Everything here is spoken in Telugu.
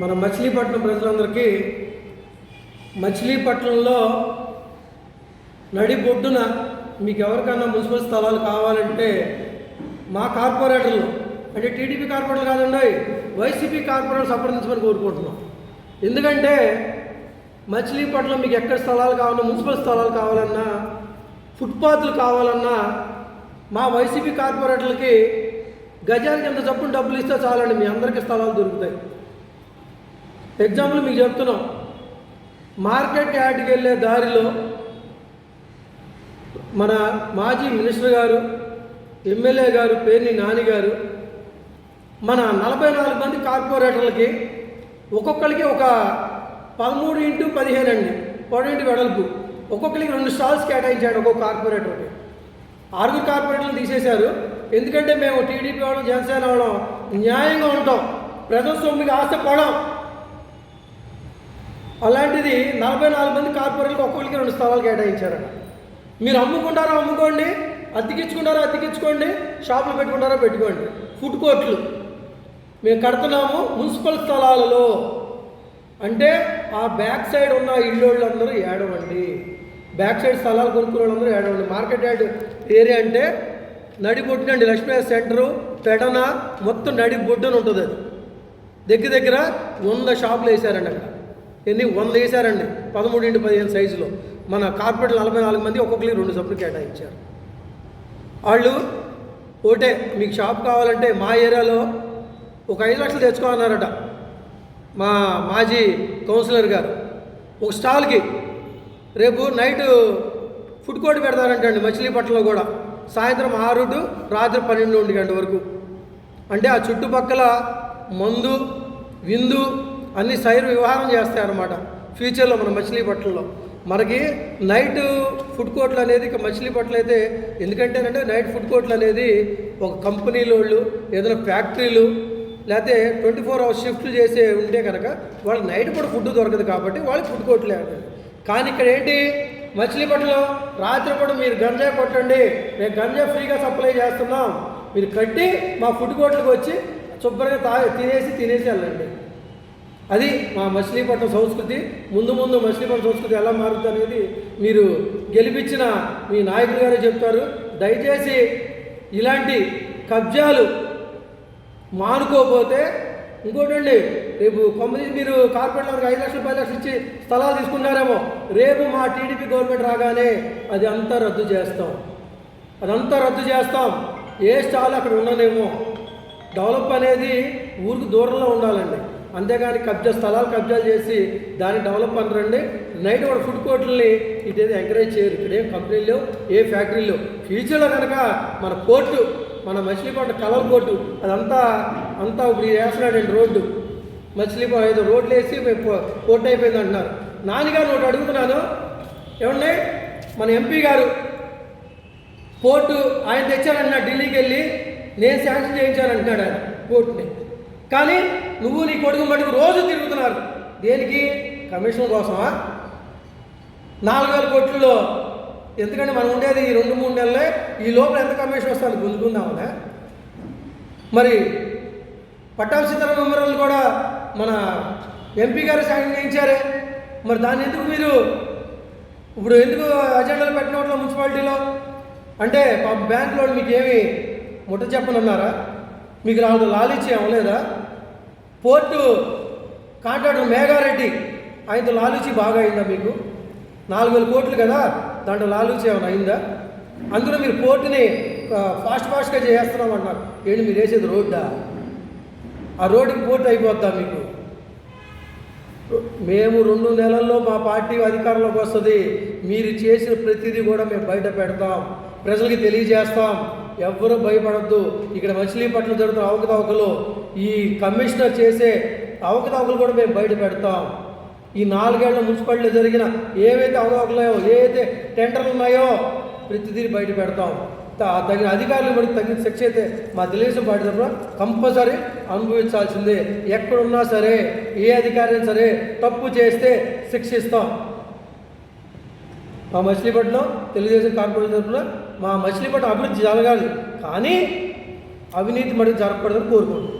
మన మచిలీపట్నం ప్రజలందరికీ మచిలీపట్నంలో నడి బొడ్డున మీకు ఎవరికన్నా మున్సిపల్ స్థలాలు కావాలంటే మా కార్పొరేటర్లు అంటే టీడీపీ కార్పొరేటర్లు కాదండి వైసీపీ కార్పొరేటర్ సంప్రదించమని కోరుకుంటున్నాం. ఎందుకంటే మచిలీపట్నం మీకు ఎక్కడ స్థలాలు కావాలన్నా మున్సిపల్ స్థలాలు కావాలన్నా ఫుట్పాత్లు కావాలన్నా మా వైసీపీ కార్పొరేటర్లకి గజానికి ఎంత చప్పున డబ్బులు ఇస్తే చాలండి మీ అందరికీ స్థలాలు దొరుకుతాయి. ఎగ్జాంపుల్ మీకు చెప్తున్నాం. మార్కెట్ యార్డ్కి వెళ్ళే దారిలో మన మాజీ మినిస్టర్ గారు ఎమ్మెల్యే గారు పేర్ని నాని గారు మన నలభై నాలుగు మంది కార్పొరేటర్లకి ఒక్కొక్కరికి ఒక పదమూడు ఇంటూ పదిహేను అండి. పొడవింటి వెడల్పు. ఒక్కొక్కరికి రెండు స్టాల్స్ కేటాయించాడు ఒక్కొక్క కార్పొరేటర్కి. ఆరుగురు కార్పొరేటర్లు తీసేశారు. ఎందుకంటే మేము టీడీపీ అవడం జనసేన అవడం న్యాయంగా ఉంటాం. ప్రజల సొమ్మికి ఆశ పడం అలాంటిది నలభై నాలుగు మంది కార్పొరేట్లకు ఒక్కొక్కరికి రెండు స్థలాలు కేటాయించారట. మీరు అమ్ముకుంటారో అమ్ముకోండి. అద్దెకిచ్చుకుంటారో అద్దెకిచ్చుకోండి. షాపులు పెట్టుకుంటారో పెట్టుకోండి. ఫుడ్ కోర్ట్లు. మేము కడుతున్నాము మున్సిపల్ స్థలాలలో. అంటే ఆ బ్యాక్ సైడ్ ఉన్న ఇల్లోళ్ళందరూ ఏడవండి. బ్యాక్ సైడ్ స్థలాలు కొనుక్కునే వాళ్ళందరూ ఏడవండి మార్కెట్ యార్డ్ ఏరియా అంటే నడిబొడ్డునండి లక్ష్మీ సెంటరు పెడన మొత్తం నడిబొడ్డున ఉంటుంది అది. దగ్గర దగ్గర వంద షాపులు వేసారండి అక్కడ. ఎన్ని? వంద వేసారండి. పదమూడు ఇంటి పదిహేను సైజులో. మన కార్పొరేట్ నలభై నాలుగు మంది ఒక్కొక్కరికి రెండు సభ్యులు కేటాయించారు. వాళ్ళు ఒకటే మీకు షాప్ కావాలంటే మా ఏరియాలో ఒక ఐదు లక్షలు తెచ్చుకోవాలన్నారట మా మాజీ కౌన్సిలర్ గారు. ఒక స్టాల్కి రేపు నైట్ ఫుడ్ కోర్ట్ పెడతారంటండి మచిలీపట్నంలో కూడా. సాయంత్రం ఆరు టు రాత్రి పన్నెండు ఒంటి గంట వరకు. అంటే ఆ చుట్టుపక్కల మందు విందు అన్ని సైరు వ్యవహారం చేస్తాయన్నమాట ఫ్యూచర్లో మన మచిలీపట్నంలో. మనకి నైట్ ఫుడ్ కోర్ట్లు అనేది ఇక మచిలీపట్నం అయితే ఎందుకంటేనంటే నైట్ ఫుడ్ కోర్ట్లు అనేది ఒక కంపెనీల వాళ్ళు ఏదైనా ఫ్యాక్టరీలు లేకపోతే ట్వంటీ ఫోర్ అవర్స్ షిఫ్ట్లు చేసే ఉంటే కనుక వాళ్ళు నైట్ కూడా ఫుడ్ దొరకదు కాబట్టి వాళ్ళకి ఫుడ్ కోర్టులే ఉంటుంది కానీ ఇక్కడ ఏంటి? మచిలీపట్నంలో రాత్రిపూట మీరు గంజా కొట్టండి. మేము గంజా ఫ్రీగా సప్లై చేస్తున్నాం. మీరు కట్టి మా ఫుడ్ కోర్టులకు వచ్చి శుభ్రంగా తా తినేసి తినేసి వెళ్ళండి. అది మా మచిలీపట్నం సంస్కృతి. ముందు ముందు మచిలీపట్నం సంస్కృతి ఎలా మారుతుంది అనేది మీరు గెలిపించిన మీ నాయకులు గారే చెప్తారు. దయచేసి ఇలాంటి కబ్జాలు ఇంకోటి ఇంకోటండి రేపు కొంతమంది మీరు కార్పొరేట్లకు ఐదు లక్షలు పది లక్షలు ఇచ్చి స్థలాలు తీసుకున్నారేమో రేపు మా టీడీపీ గవర్నమెంట్ రాగానే అది అంతా రద్దు చేస్తాం. అదంతా రద్దు చేస్తాం. ఏ స్టాల్ అక్కడ ఉండనేమో డెవలప్ అనేది ఊరికి దూరంలో ఉండాలండి. అంతేగాని కబ్జా స్థలాలు కబ్జాలు చేసి దాన్ని డెవలప్ అనరండి. నైట్ కూడా ఫుడ్ కోర్టుల్ని ఏదో ఎంకరేజ్ చేయరు. ఇక్కడ ఏం కంపెనీలు ఏ ఫ్యాక్టరీలు ఫ్యూచర్లో కనుక మన కోర్టు మన మచిలీపట్నం కలర్ కోర్టు అదంతా అంతా ఇప్పుడు వేస్తున్నాడండి రోడ్డు. మచిలీపట్నం ఏదో రోడ్లు వేసి కోర్టు అయిపోయింది అంటున్నారు. నాన్నగారు ఒకటి అడుగుతున్నాను. ఏమండి? మన ఎంపీ గారు కోర్టు ఆయన తెచ్చానంటున్నా ఢిల్లీకి వెళ్ళి నేను శాంక్షన్ చేయించానంటున్నాడు ఆయన కోర్టుని. కానీ నువ్వు నీ కొడుకు మటుకు రోజు తిరుగుతున్నారు. దేనికి? కమిషన్ కోసమా? నాలుగు వేల కోట్లలో ఎందుకంటే మనం ఉండేది ఈ రెండు మూడు నెలలే ఈ లోపల ఎంత కమిషన్ వస్తుంది గుంజుకుందామనే మరి పట్టాభి సీతారాం కూడా మన ఎంపీ గారు శాంక్షన్ చేయించారే. మరి దాన్ని ఎందుకు మీరు ఇప్పుడు ఎందుకు అజెండాలో పెట్టినట్లు మున్సిపాలిటీలో అంటే పాప బ్యాంకులో మీకు ఏమి ముట్ట చెప్పనున్నారా? మీకు రాదు లాలిచ్చి అవ్వలేదా పోర్టు కాంట్రాక్టర్ మేఘారెడ్డి ఆయనతో లాలిచి బాగా అయిందా మీకు? నాలుగు వేల కోట్లు కదా? దాంట్లో లాలూచి ఏమైనా అయిందా? అందులో మీరు పోర్టుని ఫాస్ట్ ఫాస్ట్గా చేస్తున్నాం అన్నారు ఏంటి మీరు వేసేది రోడ్డా? ఆ రోడ్డుకి పోర్టు అయిపోద్దా మీకు? మేము రెండు నెలల్లో మా పార్టీ అధికారంలోకి వస్తుంది. మీరు చేసిన ప్రతిదీ కూడా మేము బయట పెడతాం. ప్రజలకి తెలియజేస్తాం. ఎవ్వరూ భయపడద్దు. ఇక్కడ మచిలీపట్నం జరుగుతున్న అవకతవకలు ఈ కమిషనర్ చేసే అవకతవకలు కూడా మేము బయట పెడతాం. ఈ నాలుగేళ్ళ మున్సిపాలిటీలో జరిగిన ఏవైతే అవకతవకలు ఏవైతే టెండర్లు ఉన్నాయో ప్రతిదీ బయట పెడతాం. తగిన అధికారులు మనకి తగిన శిక్ష అయితే మా తెలుగుదేశం పార్టీ తరఫున కంపల్సరీ అనుభవించాల్సిందే. ఎక్కడున్నా సరే ఏ అధికారి సరే తప్పు చేస్తే శిక్షిస్తాం. మా మచిలీపట్నం తెలుగుదేశం కార్పొరేషన్ తరఫున మా మచిలీపట్నం అభివృద్ధి జరగాలి. కానీ అవినీతి మటుకు జరగకూడదని కోరుకుంటున్నాం.